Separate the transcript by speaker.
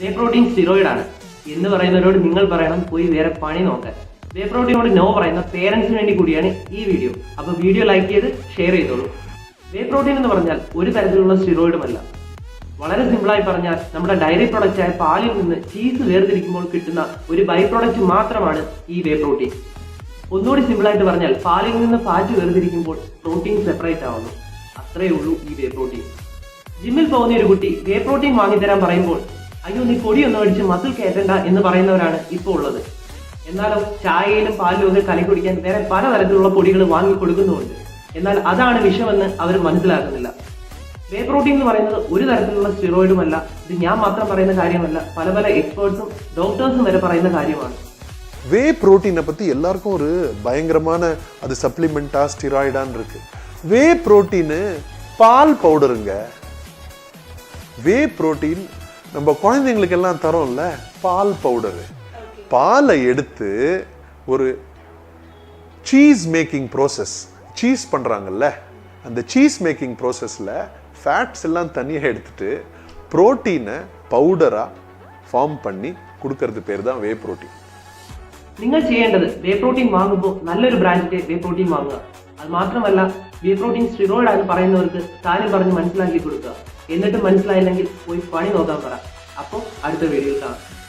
Speaker 1: വേ protein steroid ആണ്. എന്ന് പറയുന്നവരോട് നിങ്ങൾ പറയണം പോയി വേറെ പണി നോക്കാൻ വേ പ്രോട്ടീനോട് നോ പറയുന്ന പേരൻസിന് വേണ്ടി കൂടിയാണ് ഈ വീഡിയോ അപ്പോൾ വീഡിയോ ലൈക്ക് ചെയ്ത് ഷെയർ ചെയ്തോളൂ. വേ പ്രോട്ടീൻ എന്ന് പറഞ്ഞാൽ ഒരു തരത്തിലുള്ള സ്റ്റിറോയിഡുമല്ല വളരെ സിമ്പിളായി പറഞ്ഞാൽ നമ്മുടെ ഡയറി പ്രൊഡക്റ്റ് ആയ പാലിൽ നിന്ന് ചീസ് വേർതിരിക്കുമ്പോൾ കിട്ടുന്ന ഒരു ബൈ പ്രൊഡക്റ്റ് മാത്രമാണ് ഈ വേ പ്രോട്ടീൻ ഒന്നുകൂടി സിമ്പിളായിട്ട് പറഞ്ഞാൽ പാലിൽ നിന്ന് പാറ്റ് വേർതിരിക്കുമ്പോൾ പ്രോട്ടീൻ സെപ്പറേറ്റ് ആവുന്നു. അത്രയേ ഉള്ളൂ ഈ വേ പ്രോട്ടീൻ ജിമ്മിൽ പോകുന്ന ഒരു കുട്ടി വേ പ്രോട്ടീൻ വാങ്ങിത്തരാൻ പറയുമ്പോൾ അയ്യോ നീ പൊടിയൊന്നും അടിച്ച് മസിൽ കയറ്റണ്ട എന്ന് പറയുന്നവരാണ് ഇപ്പോൾ ഉള്ളത് എന്നാലോ ചായയിലും പാലിലും ഒക്കെ കലക്കി കുടിക്കാൻ വേറെ പലതരത്തിലുള്ള പൊടികൾ വാങ്ങി കൊടുക്കുന്നുമുണ്ട് എന്നാൽ അതാണ് വിഷമെന്ന് അവർ മനസ്സിലാക്കുന്നില്ല വേ പ്രോട്ടീൻ എന്ന് പറയുന്നത് ഒരു തരത്തിലുള്ള സ്റ്റിറോയിഡുമല്ല ഇത് ഞാൻ മാത്രം പറയുന്ന കാര്യമല്ല പല പല എക്സ്പേർട്സും ഡോക്ടേഴ്സും വരെ പറയുന്ന കാര്യമാണ്
Speaker 2: வே புரோட்டீனை பத்தி எல்லாருக்கும் ஒரு பயங்கரமான அது சப்ளிமெண்டா ஸ்டிராய்டான்னு இருக்கு வே புரோட்டீனு பால் பவுடருங்க வே புரோட்டீன் நம்ம குழந்தைங்களுக்கு எல்லாம் தரோம்ல பால் பவுடரு பாலை எடுத்து ஒரு சீஸ் மேக்கிங் ப்ரோசஸ் சீஸ் பண்றாங்கல்ல அந்த சீஸ் மேக்கிங் ப்ரோசஸில் ஃபேட்ஸ் எல்லாம் தனியாக எடுத்துட்டு புரோட்டீனை பவுடராக ஃபார்ம் பண்ணி கொடுக்கறது பேர் தான் வே புரோட்டீன்
Speaker 1: നിങ്ങൾ ചെയ്യേണ്ടത് വേ പ്രോട്ടീൻ വാങ്ങുമ്പോൾ നല്ലൊരു ബ്രാൻഡിന്റെ വേ പ്രോട്ടീൻ വാങ്ങുക അത് മാത്രമല്ല വേ പ്രോട്ടീൻ സ്റ്റിറോയിഡ് ആണ് പറയുന്നവർക്ക് കാര്യം പറഞ്ഞ് മനസ്സിലാക്കി കൊടുക്കുക എന്നിട്ട് മനസ്സിലായില്ലെങ്കിൽ പോയി പണി നോക്കാൻ പറ. അപ്പോൾ അടുത്ത വീഡിയോയിൽ കാണാം.